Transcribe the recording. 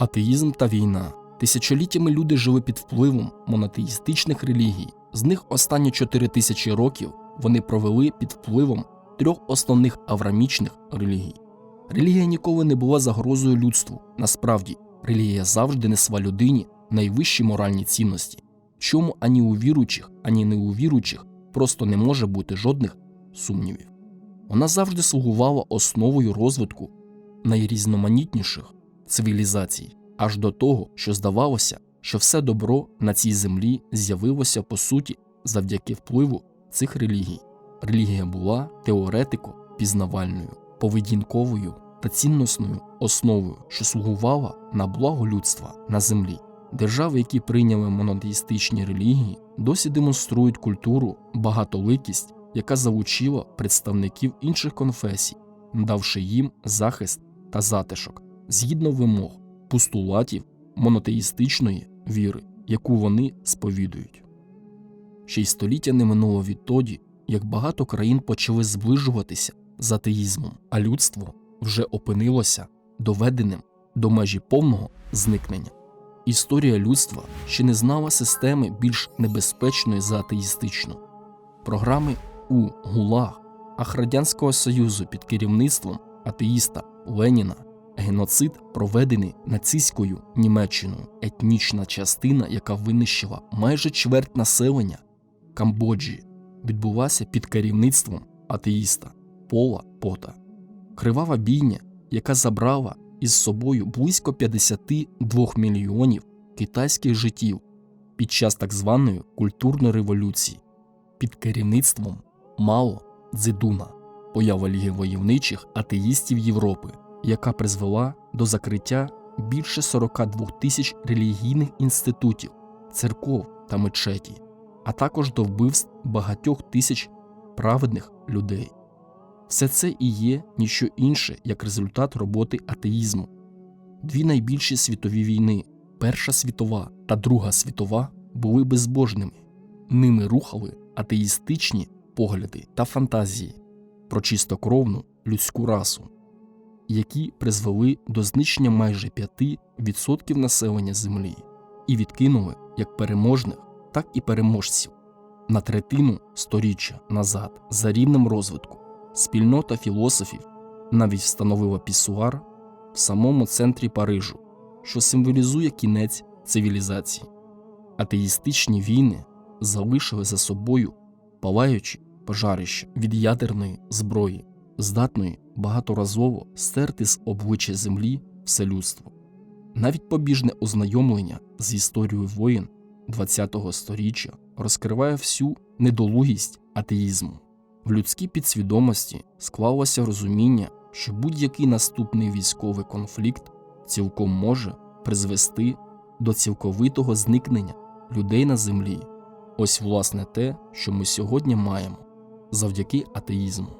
Атеїзм та війна. Тисячоліттями люди жили під впливом монотеїстичних релігій. З них останні 4 тисячі років вони провели під впливом трьох основних аврамічних релігій. Релігія ніколи не була загрозою людству. Насправді, релігія завжди несла людині найвищі моральні цінності, чому ані у віруючих, ані не у віруючих просто не може бути жодних сумнівів. Вона завжди слугувала основою розвитку найрізноманітніших цивілізацій, аж до того, що здавалося, що все добро на цій землі з'явилося по суті завдяки впливу цих релігій. Релігія була теоретико пізнавальною, поведінковою та цінносною основою, що слугувала на благо людства на землі. Держави, які прийняли монотеїстичні релігії, досі демонструють культуру, багатоликість, яка залучила представників інших конфесій, давши їм захист та затишок згідно вимог постулатів монотеїстичної віри, яку вони сповідують. Ще й століття не минуло відтоді, як багато країн почали зближуватися з атеїзмом, а людство вже опинилося доведеним до межі повного зникнення. Історія людства ще не знала системи більш небезпечної за атеїстичну. Програми у ГУЛАГ, ах Радянського Союзу під керівництвом атеїста Леніна, геноцид, проведений нацистською Німеччиною, етнічна частина, яка винищила майже чверть населення Камбоджі, відбулася під керівництвом атеїста Пола Пота. Кривава бійня, яка забрала із собою близько 52 мільйонів китайських життів під час так званої культурної революції під керівництвом Мао Цзедуна, поява Ліги войовничих атеїстів Європи, яка призвела до закриття більше 42 тисяч релігійних інститутів, церков та мечеті, а також до вбивств багатьох тисяч праведних людей. Все це і є ніщо інше як результат роботи атеїзму. Дві найбільші світові війни, Перша світова та Друга світова, були безбожними. Ними рухали атеїстичні погляди та фантазії про чистокровну людську расу, які призвели до знищення майже 5% населення Землі і відкинули як переможних, так і переможців на третину сторіччя назад за рівнем розвитку. Спільнота філософів навіть встановила пісуар в самому центрі Парижу, що символізує кінець цивілізації. Атеїстичні війни залишили за собою палаючі пожарища від ядерної зброї, здатної багаторазово стерти з обличчя землі все людство. Навіть побіжне ознайомлення з історією воєн ХХ століття розкриває всю недолугість атеїзму. В людській підсвідомості склалося розуміння, що будь-який наступний військовий конфлікт цілком може призвести до цілковитого зникнення людей на землі. Ось власне те, що ми сьогодні маємо завдяки атеїзму.